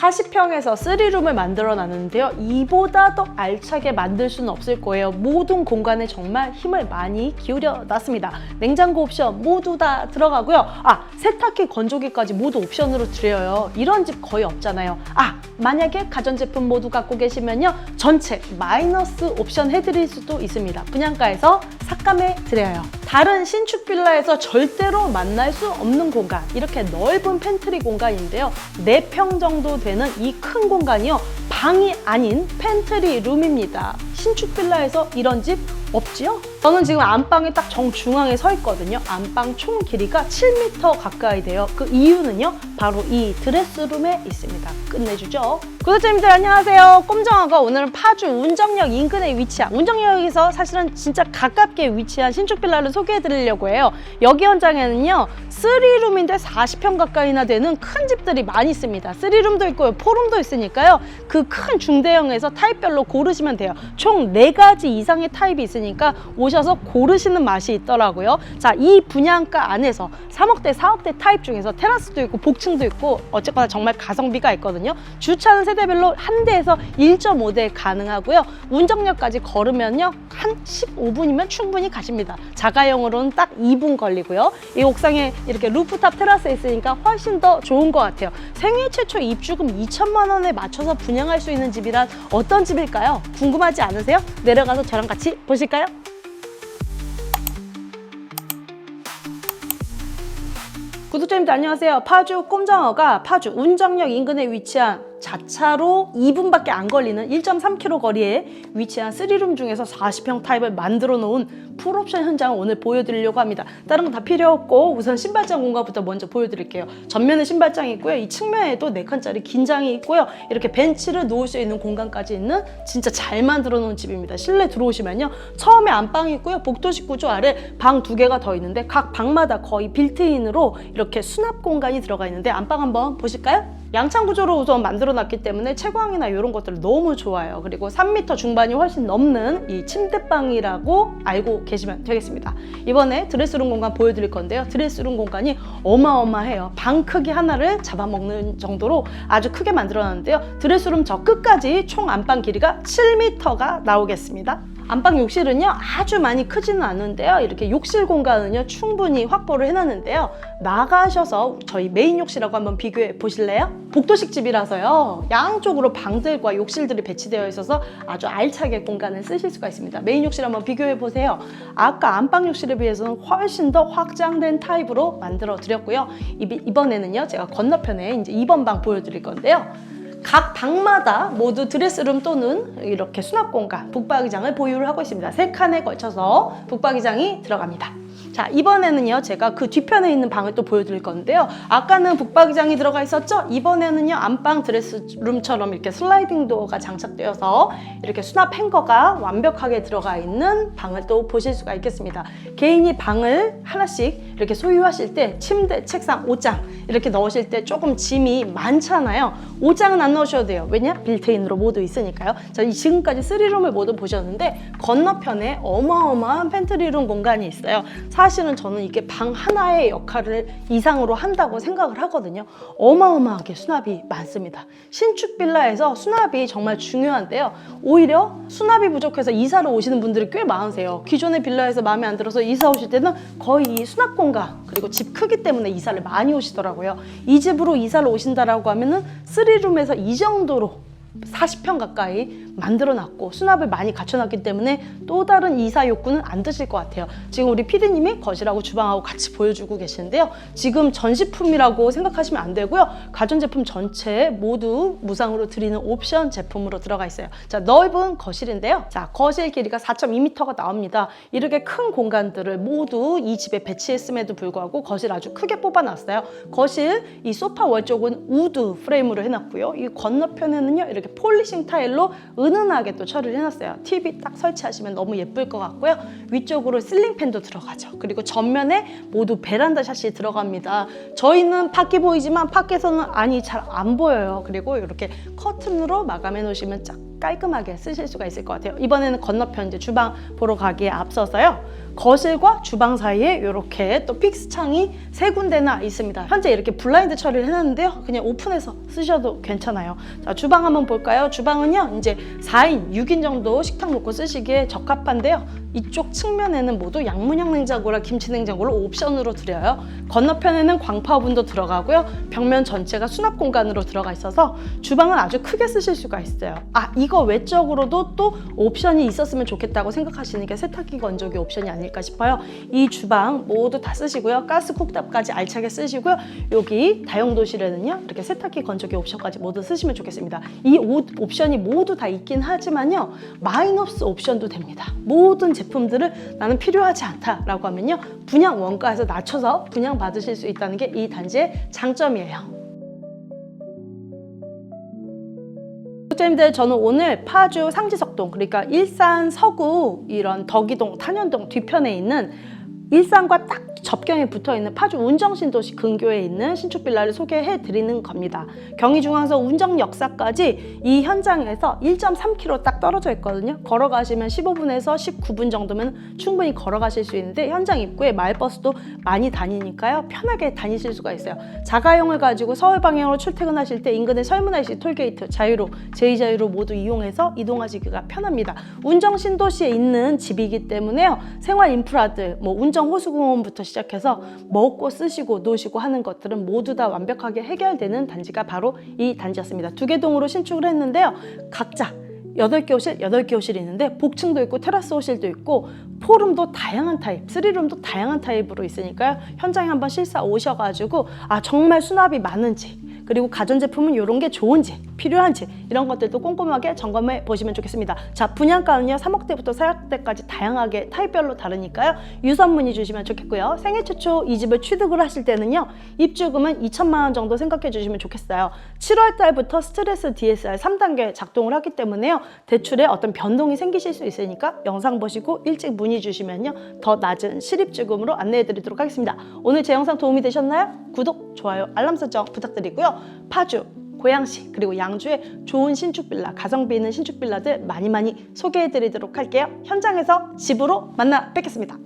40평에서 3룸을 만들어 놨는데요. 이보다 더 알차게 만들 수는 없을 거예요. 모든 공간에 정말 힘을 많이 기울여 놨습니다. 냉장고 옵션 모두 다 들어가고요. 아, 세탁기, 건조기까지 모두 옵션으로 드려요. 이런 집 거의 없잖아요. 아, 만약에 가전제품 모두 갖고 계시면요. 전체 마이너스 옵션 해드릴 수도 있습니다. 분양가에서 삭감해 드려요. 다른 신축 빌라에서 절대로 만날 수 없는 공간. 이렇게 넓은 팬트리 공간인데요. 4평 정도 되는 이 큰 공간이요. 방이 아닌 팬트리 룸입니다. 신축 빌라에서 이런 집 없지요? 저는 지금 안방에 딱 정중앙에 서 있거든요. 안방 총 길이가 7m 가까이 돼요. 그 이유는요. 바로 이 드레스룸에 있습니다. 끝내주죠. 구독자님들 안녕하세요. 꼼정아가 오늘은 파주 운정역 인근에 위치한 운정역에서 사실은 진짜 가깝게 위치한 신축 빌라를 소개해 드리려고 해요. 여기 현장에는요. 3룸인데 40평 가까이나 되는 큰 집들이 많이 있습니다. 3룸도 있고요. 4룸도 있으니까요. 그 큰 중대형에서 타입별로 고르시면 돼요. 총 4가지 이상의 타입이 있으니까 오셔서 고르시는 맛이 있더라고요. 자, 이 분양가 안에서 3억대, 4억대 타입 중에서 테라스도 있고 복층도 있고 어쨌거나 정말 가성비가 있거든요. 주차는 세대별로 한 대에서 1.5대 가능하고요. 운정역까지 걸으면요. 한 15분이면 충분히 가십니다. 자가용으로는 딱 2분 걸리고요. 이 옥상에 이렇게 루프탑 테라스에 있으니까 훨씬 더 좋은 것 같아요. 생애 최초 입주금 2천만 원에 맞춰서 분양할 수 있는 집이란 어떤 집일까요? 궁금하지 않으세요? 내려가서 저랑 같이 보실까요? 구독자님들 안녕하세요. 파주 꼼장어가 파주 운정역 인근에 위치한 자차로 2분밖에 안 걸리는 1.3km 거리에 위치한 3룸 중에서 40평 타입을 만들어 놓은 풀옵션 현장을 오늘 보여드리려고 합니다. 다른 건 다 필요 없고 우선 신발장 공간부터 먼저 보여드릴게요. 전면에 신발장이 있고요. 이 측면에도 4칸짜리 긴장이 있고요. 이렇게 벤치를 놓을 수 있는 공간까지 있는 진짜 잘 만들어 놓은 집입니다. 실내 들어오시면요. 처음에 안방이 있고요. 복도식 구조 아래 방 두 개가 더 있는데 각 방마다 거의 빌트인으로 이렇게 수납 공간이 들어가 있는데 안방 한번 보실까요? 양창 구조로 우선 만들어 놨기 때문에 채광이나 이런 것들 너무 좋아요. 그리고 3m 중반이 훨씬 넘는 이 침대방이라고 알고 계시면 되겠습니다. 이번에 드레스룸 공간 보여드릴 건데요. 드레스룸 공간이 어마어마해요. 방 크기 하나를 잡아먹는 정도로 아주 크게 만들어 놨는데요. 드레스룸 저 끝까지 총 안방 길이가 7m가 나오겠습니다. 안방 욕실은요 아주 많이 크지는 않은데요. 이렇게 욕실 공간은요 충분히 확보를 해놨는데요. 나가셔서 저희 메인 욕실하고 한번 비교해 보실래요? 복도식 집이라서요. 양쪽으로 방들과 욕실들이 배치되어 있어서 아주 알차게 공간을 쓰실 수가 있습니다. 메인 욕실 한번 비교해 보세요. 아까 안방 욕실에 비해서는 훨씬 더 확장된 타입으로 만들어 드렸고요. 이- 이번에는요 제가 건너편에 이제 2번 방 보여드릴 건데요 각 방마다 모두 드레스룸 또는 이렇게 수납 공간, 북박이장을 보유를 하고 있습니다. 세 칸에 걸쳐서 북박이장이 들어갑니다. 자, 이번에는요, 제가 그 뒤편에 있는 방을 또 보여드릴 건데요. 아까는 북박이장이 들어가 있었죠? 이번에는요, 안방 드레스룸처럼 이렇게 슬라이딩 도어가 장착되어서 이렇게 수납 행거가 완벽하게 들어가 있는 방을 또 보실 수가 있겠습니다. 개인이 방을 하나씩 이렇게 소유하실 때 침대, 책상, 옷장 이렇게 넣으실 때 조금 짐이 많잖아요. 옷장은 안 넣으셔도 돼요. 왜냐? 빌트인으로 모두 있으니까요. 자, 이 지금까지 쓰리룸을 모두 보셨는데 건너편에 어마어마한 팬트리룸 공간이 있어요. 사실은 저는 이게 방 하나의 역할을 이상으로 한다고 생각을 하거든요. 어마어마하게 수납이 많습니다. 신축 빌라에서 수납이 정말 중요한데요. 오히려 수납이 부족해서 이사를 오시는 분들이 꽤 많으세요. 기존의 빌라에서 마음에 안 들어서 이사 오실 때는 거의 이 수납 공간 그리고 집 크기 때문에 이사를 많이 오시더라고요. 이 집으로 이사를 오신다라고 하면은 3룸에서 이 정도로 40평 가까이 만들어 놨고 수납을 많이 갖춰놨기 때문에 또 다른 이사 욕구는 안 드실 것 같아요. 지금 우리 피디님이 거실하고 주방하고 같이 보여주고 계시는데요. 지금 전시품이라고 생각하시면 안 되고요. 가전제품 전체 모두 무상으로 드리는 옵션 제품으로 들어가 있어요. 자, 넓은 거실인데요. 자, 거실 길이가 4.2m가 나옵니다. 이렇게 큰 공간들을 모두 이 집에 배치했음에도 불구하고 거실 아주 크게 뽑아놨어요. 거실 이 소파 월 쪽은 우드 프레임으로 해놨고요. 이 건너편에는요 이렇게 폴리싱 타일로 은 은하게 또 처리를 해놨어요. TV 딱 설치하시면 너무 예쁠 것 같고요. 위쪽으로 실링팬도 들어가죠. 그리고 전면에 모두 베란다 샷이 들어갑니다. 저희는 밖에 보이지만 밖에서는 아니 잘안 보여요. 그리고 이렇게 커튼으로 마감해 놓으시면 쫙 깔끔하게 쓰실 수가 있을 것 같아요. 이번에는 건너편 이제 주방 보러 가기에 앞서서요. 거실과 주방 사이에 이렇게 또 픽스 창이 세 군데나 있습니다. 현재 이렇게 블라인드 처리를 해놨는데요. 그냥 오픈해서 쓰셔도 괜찮아요. 자, 주방 한번 볼까요? 주방은요, 이제 4인, 6인 정도 식탁 놓고 쓰시기에 적합한데요. 이쪽 측면에는 모두 양문형 냉장고랑 김치 냉장고를 옵션으로 드려요. 건너편에는 광파 오븐도 들어가고요. 벽면 전체가 수납 공간으로 들어가 있어서 주방은 아주 크게 쓰실 수가 있어요. 아, 이거 외적으로도 또 옵션이 있었으면 좋겠다고 생각하시는 게 세탁기 건조기 옵션이 아닐까 싶어요. 이 주방 모두 다 쓰시고요. 가스 쿡탑까지 알차게 쓰시고요. 여기 다용도실에는요. 이렇게 세탁기 건조기 옵션까지 모두 쓰시면 좋겠습니다. 이 오- 옵션이 모두 다 있긴 하지만요. 마이너스 옵션도 됩니다. 모든 제품들을 나는 필요하지 않다라고 하면요. 분양 원가에서 낮춰서 분양 받으실 수 있다는 게 이 단지의 장점이에요. 독자님들 저는 오늘 파주 상지석동 그러니까 일산 서구 이런 덕이동 탄현동 뒤편에 있는 일산과 딱 접경에 붙어 있는 파주 운정신도시 근교에 있는 신축 빌라를 소개해 드리는 겁니다. 경의중앙서 운정역사까지 이 현장에서 1.3km 딱 떨어져 있거든요. 걸어가시면 15분에서 19분 정도면 충분히 걸어가실 수 있는데 현장 입구에 마을버스도 많이 다니니까요. 편하게 다니실 수가 있어요. 자가용을 가지고 서울 방향으로 출퇴근하실 때 인근의 설문IC 톨게이트 자유로 제2자유로 모두 이용해서 이동하시기가 편합니다. 운정신도시에 있는 집이기 때문에요. 생활 인프라들 뭐 운정 호수공원부터 시작해서 먹고 쓰시고 노시고 하는 것들은 모두 다 완벽하게 해결되는 단지가 바로 이 단지였습니다. 두 개 동으로 신축을 했는데요. 각자 8개 호실, 8개 호실이 있는데 복층도 있고 테라스 호실도 있고 포룸도 다양한 타입, 쓰리룸도 다양한 타입으로 있으니까요. 현장에 한번 실사 오셔가지고 아 정말 수납이 많은지 그리고 가전제품은 이런 게 좋은지 필요한지 이런 것들도 꼼꼼하게 점검해 보시면 좋겠습니다. 자 분양가는요 3억대부터 4억대까지 다양하게 타입별로 다르니까요. 유선 문의 주시면 좋겠고요. 생애 최초 이 집을 취득을 하실 때는요 입주금은 2천만 원 정도 생각해 주시면 좋겠어요. 7월 달부터 스트레스 DSR 3단계 작동을 하기 때문에요 대출에 어떤 변동이 생기실 수 있으니까 영상 보시고 일찍 문의 주시면요 더 낮은 실입주금으로 안내해 드리도록 하겠습니다. 오늘 제 영상 도움이 되셨나요? 구독, 좋아요, 알람 설정 부탁드리고요. 파주 고양시 그리고 양주에 좋은 신축 빌라, 가성비 있는 신축 빌라들 많이 많이 소개해 드리도록 할게요. 현장에서 집으로 만나 뵙겠습니다.